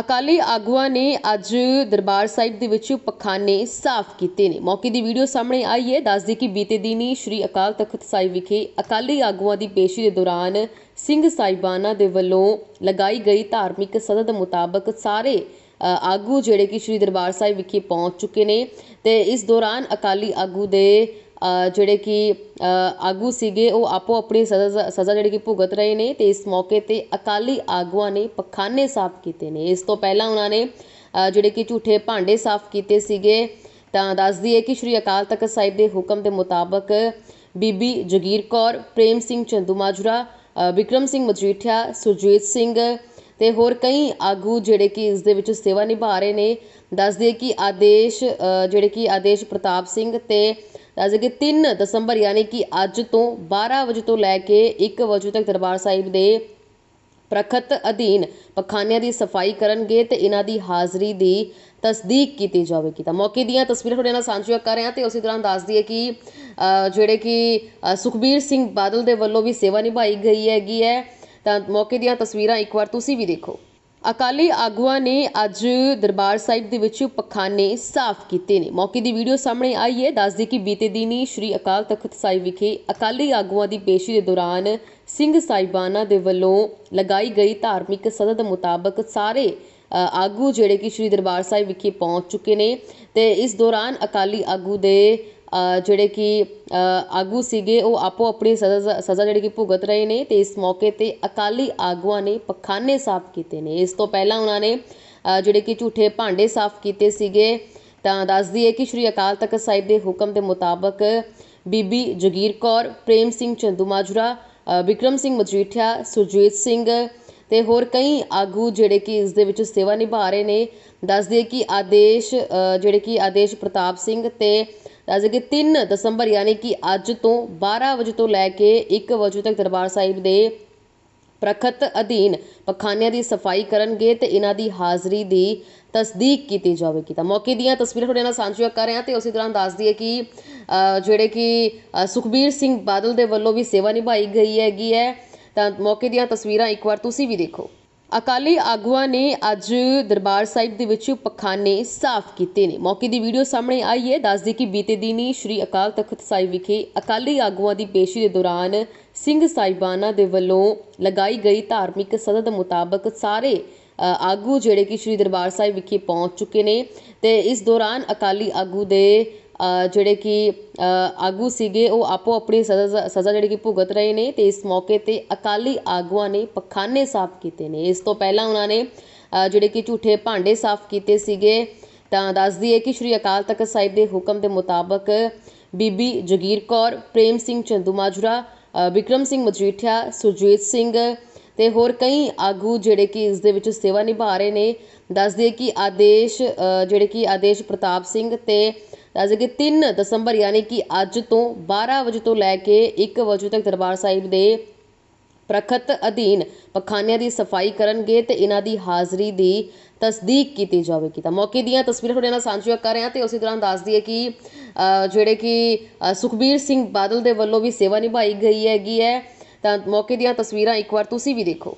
ਅਕਾਲੀ ਆਗੂਆਂ ਨੇ ਅੱਜ ਦਰਬਾਰ ਸਾਹਿਬ ਦੇ ਵਿੱਚ ਪਖਾਨੇ ਸਾਫ਼ ਕੀਤੇ ਨੇ। ਮੌਕੇ ਦੀ ਵੀਡੀਓ ਸਾਹਮਣੇ ਆਈ ਹੈ। ਦੱਸਦੀ ਕਿ ਬੀਤੇ ਦਿਨੀ ਸ਼੍ਰੀ ਅਕਾਲ ਤਖਤ ਸਾਹਿਬ ਵਿਖੇ ਅਕਾਲੀ ਆਗੂਆਂ ਦੀ ਪੇਸ਼ੀ ਦੇ ਦੌਰਾਨ ਸਿੰਘ ਸਾਹਿਬਾਨਾਂ ਦੇ ਵੱਲੋਂ ਲਗਾਈ ਗਈ ਧਾਰਮਿਕ ਸਨਦ ਮੁਤਾਬਕ ਸਾਰੇ ਆਗੂ ਜਿਹੜੇ ਕਿ ਸ਼੍ਰੀ ਦਰਬਾਰ ਸਾਹਿਬ ਵਿਖੇ ਪਹੁੰਚ ਚੁੱਕੇ ਨੇ ਤੇ ਇਸ ਦੌਰਾਨ ਅਕਾਲੀ ਆਗੂ ਦੇ ਜਿਹੜੇ ਕਿ ਆਗੂ ਸੀਗੇ ਉਹ ਆਪੋ ਆਪਣੀ ਸਜ਼ਾ ਸਜ਼ਾ ਜਿਹੜੀ ਕਿ ਭੁਗਤ ਰਹੇ ਨੇ ਅਤੇ ਇਸ ਮੌਕੇ ਤੇ ਅਕਾਲੀ ਆਗੂਆਂ ਨੇ ਪਖਾਨੇ ਸਾਫ਼ ਕੀਤੇ ਨੇ। ਇਸ ਤੋਂ ਪਹਿਲਾਂ ਉਹਨਾਂ ਨੇ ਜਿਹੜੇ ਕਿ ਝੂਠੇ ਭਾਂਡੇ ਸਾਫ਼ ਕੀਤੇ ਸੀਗੇ ਤਾਂ ਦੱਸਦੀ ਹੈ ਕਿ ਸ਼੍ਰੀ ਅਕਾਲ ਤਖਤ ਸਾਹਿਬ ਦੇ ਹੁਕਮ ਦੇ ਮੁਤਾਬਕ ਬੀਬੀ ਜਗੀਰ ਕੌਰ ਪ੍ਰੇਮ ਸਿੰਘ ਚੰਦੂਮਾਜਰਾ ਅ, ਵਿਕਰਮ ਸਿੰਘ ਮਜੀਠੀਆ ਸੁਰਜੀਤ ਸਿੰਘ ਤੇ ਹੋਰ ਕਈ ਆਗੂ ਜਿਹੜੇ ਕਿ ਇਸ ਦੇ ਵਿੱਚ ਸੇਵਾ ਨਿਭਾ ਰਹੇ ਨੇ। ਦੱਸਦੇ ਕਿ ਆਦੇਸ਼ ਜਿਹੜੇ ਕਿ ਆਦੇਸ਼ ਪ੍ਰਤਾਪ ਸਿੰਘ ਤੇ ਦੱਸਦੇ ਕਿ 3 ਦਸੰਬਰ ਯਾਨੀ ਕਿ ਅੱਜ ਤੋਂ 12 ਵਜੇ ਤੋਂ ਲੈ ਕੇ 1 ਵਜੇ ਤੱਕ ਦਰਬਾਰ ਸਾਹਿਬ ਦੇ ਪ੍ਰਖਤ ਅਧੀਨ ਪਖਾਨਿਆਂ ਦੀ ਸਫ਼ਾਈ ਕਰਨਗੇ ਤੇ ਇਹਨਾਂ ਦੀ ਹਾਜ਼ਰੀ ਦੀ ਤਸਦੀਕ ਕੀਤੀ ਜਾਵੇਗੀ। ਤਾਂ ਮੌਕੇ ਦੀਆਂ ਤਸਵੀਰਾਂ ਤੁਹਾਡੇ ਨਾਲ ਸਾਂਝੀਆਂ ਕਰ ਰਹੇ ਹਾਂ ਤੇ ਉਸੇ ਦੌਰਾਨ ਦੱਸ ਦਈਏ ਕਿ ਜਿਹੜੇ ਕਿ ਸੁਖਬੀਰ ਸਿੰਘ ਬਾਦਲ ਦੇ ਵੱਲੋਂ ਵੀ ਸੇਵਾ ਨਿਭਾਈ ਗਈ ਹੈਗੀ ਹੈ। ਤਾਂ ਮੌਕੇ ਦੀਆਂ ਤਸਵੀਰਾਂ ਇੱਕ ਵਾਰ ਤੁਸੀਂ ਵੀ ਦੇਖੋ। ਅਕਾਲੀ ਆਗੂਆਂ ਨੇ ਅੱਜ ਦਰਬਾਰ ਸਾਹਿਬ ਦੇ ਵਿੱਚ ਪਖਾਨੇ ਸਾਫ਼ ਕੀਤੇ ਨੇ। ਮੌਕੇ ਦੀ ਵੀਡੀਓ ਸਾਹਮਣੇ ਆਈ ਹੈ। ਦੱਸਦੀ ਕਿ ਬੀਤੇ ਦਿਨੀ ਸ਼੍ਰੀ ਅਕਾਲ ਤਖਤ ਸਾਹਿਬ ਵਿਖੇ ਅਕਾਲੀ ਆਗੂਆਂ ਦੀ ਪੇਸ਼ੀ ਦੇ ਦੌਰਾਨ ਸਿੰਘ ਸਾਹਿਬਾਨਾਂ ਦੇ ਵੱਲੋਂ ਲਗਾਈ ਗਈ ਧਾਰਮਿਕ ਸਨਦ ਮੁਤਾਬਕ ਸਾਰੇ ਆਗੂ ਜਿਹੜੇ ਕਿ ਸ਼੍ਰੀ ਦਰਬਾਰ ਸਾਹਿਬ ਵਿਖੇ ਪਹੁੰਚ ਚੁੱਕੇ ਨੇ ਤੇ ਇਸ ਦੌਰਾਨ ਅਕਾਲੀ ਆਗੂ ਦੇ ਜਿਹੜੇ ਕਿ ਆਗੂ ਸੀਗੇ ਉਹ ਆਪੋ ਆਪਣੀ ਸਜ਼ਾ ਸਜ਼ਾ ਜਿਹੜੀ ਕਿ ਭੁਗਤ ਰਹੇ ਨੇ ਅਤੇ ਇਸ ਮੌਕੇ ਤੇ ਅਕਾਲੀ ਆਗੂਆਂ ਨੇ ਪਖਾਨੇ ਸਾਫ਼ ਕੀਤੇ ਨੇ। ਇਸ ਤੋਂ ਪਹਿਲਾਂ ਉਹਨਾਂ ਨੇ ਜਿਹੜੇ ਕਿ ਝੂਠੇ ਭਾਂਡੇ ਸਾਫ਼ ਕੀਤੇ ਸੀਗੇ ਤਾਂ ਦੱਸਦੀ ਹੈ ਕਿ ਸ਼੍ਰੀ ਅਕਾਲ ਤਖਤ ਸਾਹਿਬ ਦੇ ਹੁਕਮ ਦੇ ਮੁਤਾਬਕ ਬੀਬੀ ਜਗੀਰ ਕੌਰ ਪ੍ਰੇਮ ਸਿੰਘ ਚੰਦੂਮਾਜਰਾ ਅ, ਵਿਕਰਮ ਸਿੰਘ ਮਜੀਠੀਆ ਸੁਰਜੀਤ ਸਿੰਘ ਤੇ ਹੋਰ ਕਈ ਆਗੂ ਜਿਹੜੇ ਕਿ ਇਸ ਦੇ ਵਿੱਚ ਸੇਵਾ ਨਿਭਾ ਰਹੇ ਨੇ। ਦੱਸਦੇ ਕਿ ਆਦੇਸ਼ ਜਿਹੜੇ ਕਿ ਆਦੇਸ਼ ਪ੍ਰਤਾਪ ਸਿੰਘ ਤੇ ਦੱਸਦੇ ਕਿ 3 ਦਸੰਬਰ ਯਾਨੀ ਕਿ ਅੱਜ ਤੋਂ 12 ਵਜੇ ਤੋਂ ਲੈ ਕੇ 1 ਵਜੇ ਤੱਕ ਦਰਬਾਰ ਸਾਹਿਬ ਦੇ ਪ੍ਰਖਤ ਅਧੀਨ ਪਖਾਨਿਆਂ ਦੀ ਸਫ਼ਾਈ ਕਰਨਗੇ ਤੇ ਇਹਨਾਂ ਦੀ ਹਾਜ਼ਰੀ ਦੀ ਤਸਦੀਕ ਕੀਤੀ ਜਾਵੇਗੀ। ਤਾਂ ਮੌਕੇ ਦੀਆਂ ਤਸਵੀਰਾਂ ਤੁਹਾਡੇ ਨਾਲ ਸਾਂਝੀਆਂ ਕਰ ਰਹੇ ਹਾਂ ਤੇ ਉਸੇ ਦੌਰਾਨ ਦੱਸ ਦਈਏ ਕਿ ਜਿਹੜੇ ਕਿ ਸੁਖਬੀਰ ਸਿੰਘ ਬਾਦਲ ਦੇ ਵੱਲੋਂ ਵੀ ਸੇਵਾ ਨਿਭਾਈ ਗਈ ਹੈਗੀ ਹੈ। ਤਾਂ ਮੌਕੇ ਦੀਆਂ ਤਸਵੀਰਾਂ ਇੱਕ ਵਾਰ ਤੁਸੀਂ ਵੀ ਦੇਖੋ। ਅਕਾਲੀ ਆਗੂਆਂ ਨੇ ਅੱਜ ਦਰਬਾਰ ਸਾਹਿਬ ਦੇ ਵਿੱਚ ਪਖਾਨੇ ਸਾਫ਼ ਕੀਤੇ ਨੇ। ਮੌਕੇ ਦੀ ਵੀਡੀਓ ਸਾਹਮਣੇ ਆਈ ਹੈ। ਦੱਸਦੀ ਕਿ ਬੀਤੇ ਦਿਨੀ ਸ਼੍ਰੀ ਅਕਾਲ ਤਖਤ ਸਾਹਿਬ ਵਿਖੇ ਅਕਾਲੀ ਆਗੂਆਂ ਦੀ ਪੇਸ਼ੀ ਦੇ ਦੌਰਾਨ ਸਿੰਘ ਸਾਹਿਬਾਨਾਂ ਦੇ ਵੱਲੋਂ ਲਗਾਈ ਗਈ ਧਾਰਮਿਕ ਸਨਦ ਮੁਤਾਬਕ ਸਾਰੇ ਆਗੂ ਜਿਹੜੇ ਕਿ ਸ਼੍ਰੀ ਦਰਬਾਰ ਸਾਹਿਬ ਵਿਖੇ ਪਹੁੰਚ ਚੁੱਕੇ ਨੇ ਤੇ ਇਸ ਦੌਰਾਨ ਅਕਾਲੀ ਆਗੂ ਦੇ ਜਿਹੜੇ ਕਿ ਆਗੂ ਸੀਗੇ ਉਹ ਆਪੋ ਆਪਣੀ ਸਜ਼ਾ ਸਜ਼ਾ ਜਿਹੜੀ ਕਿ ਭੁਗਤ ਰਹੇ ਨੇ ਅਤੇ ਇਸ ਮੌਕੇ ਤੇ ਅਕਾਲੀ ਆਗੂਆਂ ਨੇ ਪਖਾਨੇ ਸਾਫ਼ ਕੀਤੇ ਨੇ। ਇਸ ਤੋਂ ਪਹਿਲਾਂ ਉਹਨਾਂ ਨੇ ਜਿਹੜੇ ਕਿ ਝੂਠੇ ਭਾਂਡੇ ਸਾਫ਼ ਕੀਤੇ ਸੀਗੇ ਤਾਂ ਦੱਸਦੀ ਹੈ ਕਿ ਸ਼੍ਰੀ ਅਕਾਲ ਤਖਤ ਸਾਹਿਬ ਦੇ ਹੁਕਮ ਦੇ ਮੁਤਾਬਕ ਬੀਬੀ ਜਗੀਰ ਕੌਰ ਪ੍ਰੇਮ ਸਿੰਘ ਚੰਦੂਮਾਜਰਾ ਅ, ਵਿਕਰਮ ਸਿੰਘ ਮਜੀਠੀਆ ਸੁਰਜੀਤ ਸਿੰਘ ਤੇ ਹੋਰ ਕਈ ਆਗੂ ਜਿਹੜੇ ਕਿ ਇਸ ਦੇ ਵਿੱਚ ਸੇਵਾ ਨਿਭਾ ਰਹੇ ਨੇ। ਦੱਸਦੇ ਕਿ ਆਦੇਸ਼ ਜਿਹੜੇ ਕਿ ਆਦੇਸ਼ ਪ੍ਰਤਾਪ ਸਿੰਘ ਤੇ ਦੱਸਦੇ ਕਿ 3 ਦਸੰਬਰ ਯਾਨੀ ਕਿ ਅੱਜ ਤੋਂ 12 ਵਜੇ ਤੋਂ ਲੈ ਕੇ 1 ਵਜੇ ਤੱਕ ਦਰਬਾਰ ਸਾਹਿਬ ਦੇ ਪ੍ਰਖਤ ਅਧੀਨ ਪਖਾਨਿਆਂ ਦੀ ਸਫ਼ਾਈ ਕਰਨਗੇ ਤੇ ਇਹਨਾਂ ਦੀ ਹਾਜ਼ਰੀ ਦੀ ਤਸਦੀਕ ਕੀਤੀ ਜਾਵੇਗੀ। ਤਾਂ ਮੌਕੇ ਦੀਆਂ ਤਸਵੀਰਾਂ ਤੁਹਾਡੇ ਨਾਲ ਸਾਂਝੀਆਂ ਕਰ ਰਹੇ ਹਾਂ ਤੇ ਉਸੇ ਦੌਰਾਨ ਦੱਸ ਦਈਏ ਕਿ ਜਿਹੜੇ ਕਿ ਸੁਖਬੀਰ ਸਿੰਘ ਬਾਦਲ ਦੇ ਵੱਲੋਂ ਵੀ ਸੇਵਾ ਨਿਭਾਈ ਗਈ ਹੈਗੀ ਹੈ। ਤਾਂ ਮੌਕੇ ਦੀਆਂ ਤਸਵੀਰਾਂ ਇੱਕ ਵਾਰ ਤੁਸੀਂ ਵੀ ਦੇਖੋ।